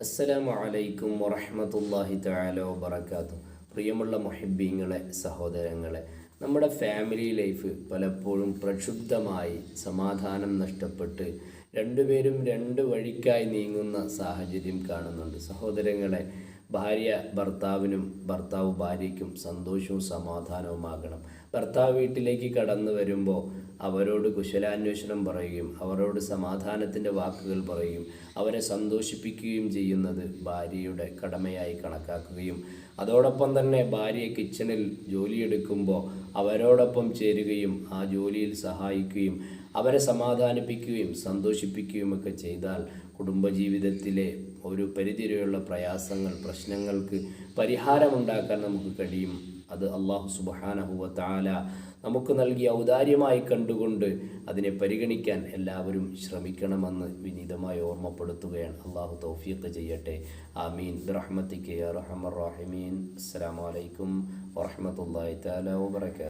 അസ്സലാമു അലൈക്കും വറഹ്മത്തുള്ളാഹി തആല വബറകാതു പ്രിയമുള്ള മുഹിബ്ബീങ്ങളെ സഹോദരങ്ങളെ നമ്മുടെ ഫാമിലി ലൈഫ് പലപ്പോഴും പ്രക്ഷുബ്ധമായി സമാധാനം നഷ്ടപ്പെട്ട് രണ്ടുപേരും രണ്ട് വഴിക്കായി നീങ്ങുന്ന സാഹചര്യം കാണുന്നുണ്ട്. സഹോദരങ്ങളെ ഭാര്യ ഭർത്താവിനും ഭർത്താവ് ഭാര്യയ്ക്കും സന്തോഷവും സമാധാനവുമാകണം. ഭർത്താവ് വീട്ടിലേക്ക് കടന്നു വരുമ്പോൾ അവരോട് കുശലാന്വേഷണം പറയുകയും അവരോട് സമാധാനത്തിന്റെ വാക്കുകൾ പറയുകയും അവരെ സന്തോഷിപ്പിക്കുകയും ചെയ്യുന്നത് ഭാര്യയുടെ കടമയായി കണക്കാക്കുകയും അതോടൊപ്പം തന്നെ ഭാര്യ കിച്ചണിൽ ജോലിയെടുക്കുമ്പോൾ അവരോടൊപ്പം ചേരുകയും ആ ജോലിയിൽ സഹായിക്കുകയും അവരെ സമാധാനിപ്പിക്കുകയും സന്തോഷിപ്പിക്കുകയും ഒക്കെ ചെയ്താൽ കുടുംബജീവിതത്തിലെ ഒരു പരിധിവരെയുള്ള പ്രയാസങ്ങൾ പ്രശ്നങ്ങൾക്ക് പരിഹാരമുണ്ടാക്കാൻ നമുക്ക് കഴിയും. അത് അള്ളാഹു വ താല നമുക്ക് നൽകിയ ഔദാര്യമായി കണ്ടുകൊണ്ട് അതിനെ പരിഗണിക്കാൻ എല്ലാവരും ശ്രമിക്കണമെന്ന് വിനീതമായി ഓർമ്മപ്പെടുത്തുകയാണ്. അള്ളാഹു തൗഫീഖ് ചെയ്യട്ടെ. ആമീൻ. റഹ്മത്തിക്ക് റാഹിമീൻ. അസ്സലാമു അലൈക്കും വറഹമത്തല്ലാഹി താല വബറകാതുഹു